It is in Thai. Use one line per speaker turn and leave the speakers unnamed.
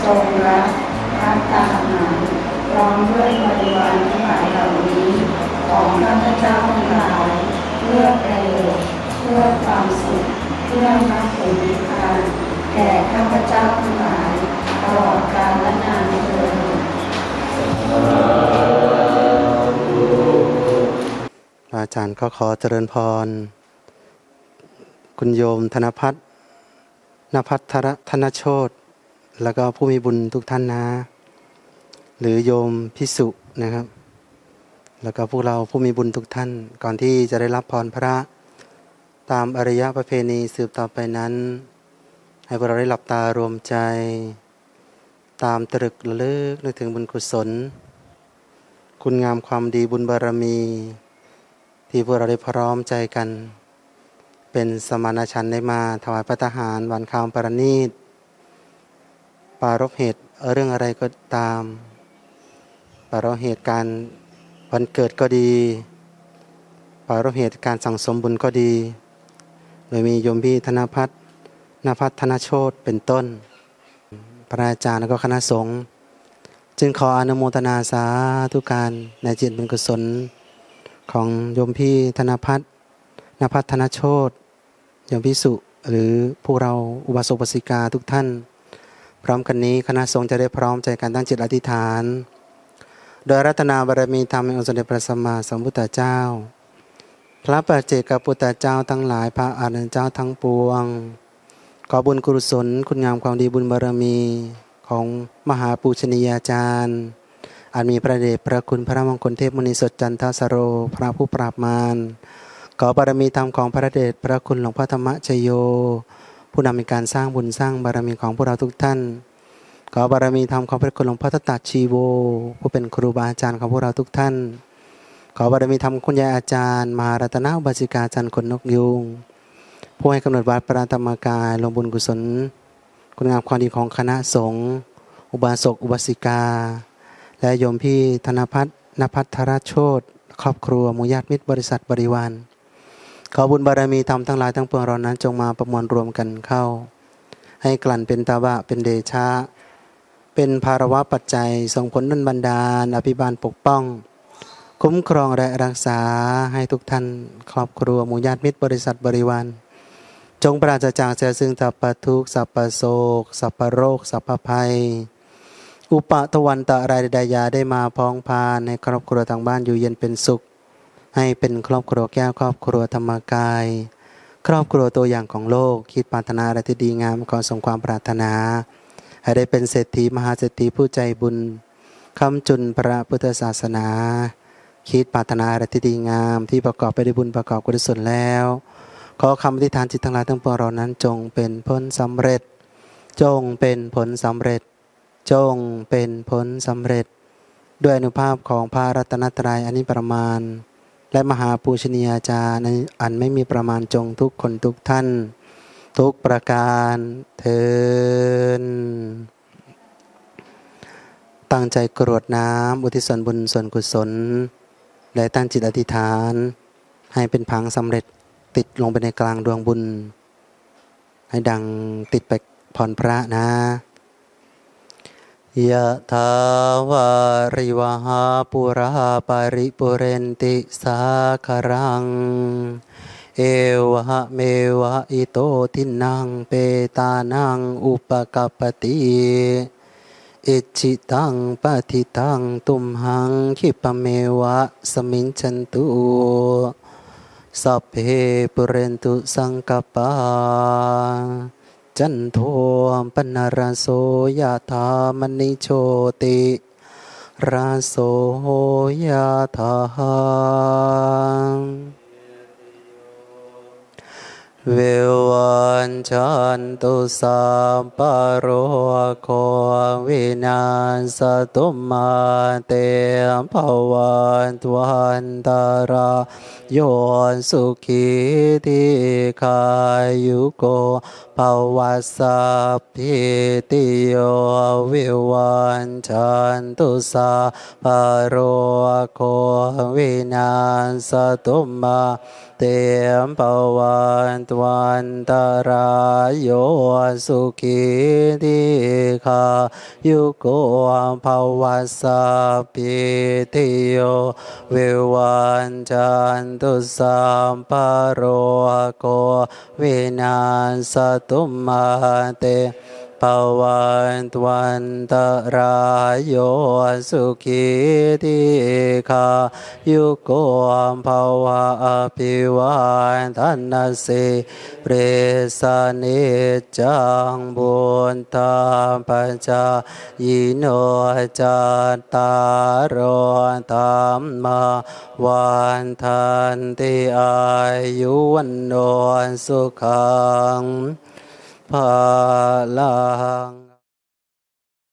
งฆ์จงรับพระตาหารพร้อมด้วยบริวารทั้งหลายเหล่านี้ ของข้าพเจ้าทั้งหลาย เพื่อประโยชน์เพื่อความสุขเพื่อมรรคผลนิพพานแก่ข้าพเจ้าทั้งหลายตลอดกาลและนานเทอญ
อาจารย์ก็ขอเจริญพร คุณโยมธนพัฒน์นภัทรธนโชต แล้วก็ผู้มีบุญทุกท่านนะ หรือโยมพิสุนะครับ แล้วก็พวกเราผู้มีบุญทุกท่าน ก่อนที่จะได้รับพรพระ ตามอริยประเพณีสืบต่อไปนั้น ให้พวกเราได้หลับตารวมใจ ตามตรึกระลึกนึกถึงบุญกุศล คุณงามความดีบุญบารมี ที่พวกเราได้พร้อมใจกัน เป็นสมานฉันท์ได้มาถวายพระทหารวันคามปรณีต ปารบเหตุเรื่องอะไรก็ตาม ปารบเหตุการวันเกิดก็ดี ปารบเหตุการสั่งสมบุญก็ดี โดยมีโยมพี่ธนพัฒน์นภัทรธนโชตเป็นต้น พระอาจารย์และก็คณะสงฆ์จึงขออนุโมทนาสาธุการในจิตเป็นกุศล ของโยมพี่ธนพัฒน์นภัทรธนโชตโยมพิสุหรือพวกเราอุบาสกอุบาสิกาทุกท่าน พร้อมกันนี้คณะสงฆ์จะได้พร้อมใจกันตั้งจิตอธิษฐาน โดยรัตนาบารมีธรรมแห่งองค์สมเด็จพระสัมมาสัมพุทธเจ้า พระปัจเจกพุทธเจ้าทั้งหลายพระอรหันต์เจ้าทั้งปวง ขอบุญกุศลคุณงามความดีบุญบารมีของมหาปูชนียาจารย์อันมีพระเดชพระคุณพระมงคลเทพมุนีสดจันทสโร พระผู้ปราบมารขอบารมีธรรมของพระเดชพระคุณหลวงพ่อธรรมชโย ผู้นำในการสร้างบุญสร้างบารมีของพวกเราทุกท่าน ขอบารมีธรรมของพระคุณหลวงพ่อตตาชีโวผู้เป็นครูบาอาจารย์ของพวกเราทุกท่าน ขอบารมีธรรมคุณยายอาจารย์มหารัตนาอุบาสิกาจันทร์คนนกยุงผู้ให้กำหนดวัดปราธรรมกายลงบุญกุศล คุณงามความดีของคณะสงฆ์อุบาสกอุบาสิกา และโยมพี่ธนพัฒน์นภัทรโชตครอบครัวมูญาติมิตรบริษัทบริวาร ขอบุญบารมีธรรมทั้งหลายทั้งปวงเรานั้น จงมาประมวลรวมกันเข้า ให้กลั่นเป็นตาบะเป็นเดชะ เป็นภารวะปัจจัยส่งผลนันบันดาล อภิบาลปกป้อง คุ้มครองและรักษาให้ทุกท่านครอบครัวหมู่ญาติมิตรบริษัทบริวารจงปราศจากเสียซึ่งสัพพทุกสัพพโศกสัพพโรคสัพพภัย อุปะทวันตะรายใดยาได้มาพองพานในครอบครัวทางบ้านอยู่เย็นเป็นสุข ให้เป็นครอบครัวแก้วครอบครัวธรรมกาย ครอบครัวตัวอย่างของโลกคิดปรารถนาอะไรที่ดีงามขอสมความปรารถนา ให้ได้เป็นเศรษฐีมหาเศรษฐีผู้ใจบุญคำจุนพระพุทธศาสนา คิดปรารถนาอะไรที่ดีงามที่ประกอบไปด้วยบุญประกอบกุศลแล้ว ขอคำอธิษฐานจิตทั้งหลายทั้งปวงเรานั้นจงเป็นผลสำเร็จ จงเป็นผลสำเร็จ จงเป็นผลสำเร็จ ด้วยอนุภาพของพระรัตนตรัยอันนี้ประมาณ และมหาปูชนียาจารย์อันไม่มีประมาณจงทุกคนทุกท่าน ทุกประการเทินตั้งใจกรวดน้ำอุทิศส่วนบุญส่วนกุศล และตั้งจิตอธิษฐาน ให้เป็นผังสำเร็จติดลงไปในกลางดวงบุญ ให้ดังติดไปพรพระนะ ยะถาวาริวหาปุราปาริปุเรนติสาคารัง เอวะเมวะอิโตทินังเปตานังอุปกัปติอิจิตังปฏิตังตุมหังคิปเมวะสมิงชันตุสัพเพปุเรนตุสังกปา จันโทปนารโสยธามณิโชติราโสยธา วิวันจันตุสัมปโรโควินาสตุมาเตมภวันตวันตารายโยสุขีทีขายุโกภวัสสะพิติโยวิวันชันตุสาปโรโควินาสตุมา เตมปวันตวันตรายโยสุขีทีคายุโกภวสัพพิติโยวิวันจันตุสัมปโรโกวินาสตุมาเต ปวันตวันตรายโยสุขีทีคายุโกมภวะอภิวันทันสิเปรสนิจังบุญตามปัญจยิโนจตตารโอธรรมาวันทันติอายุวันโนสุขัง พาลัง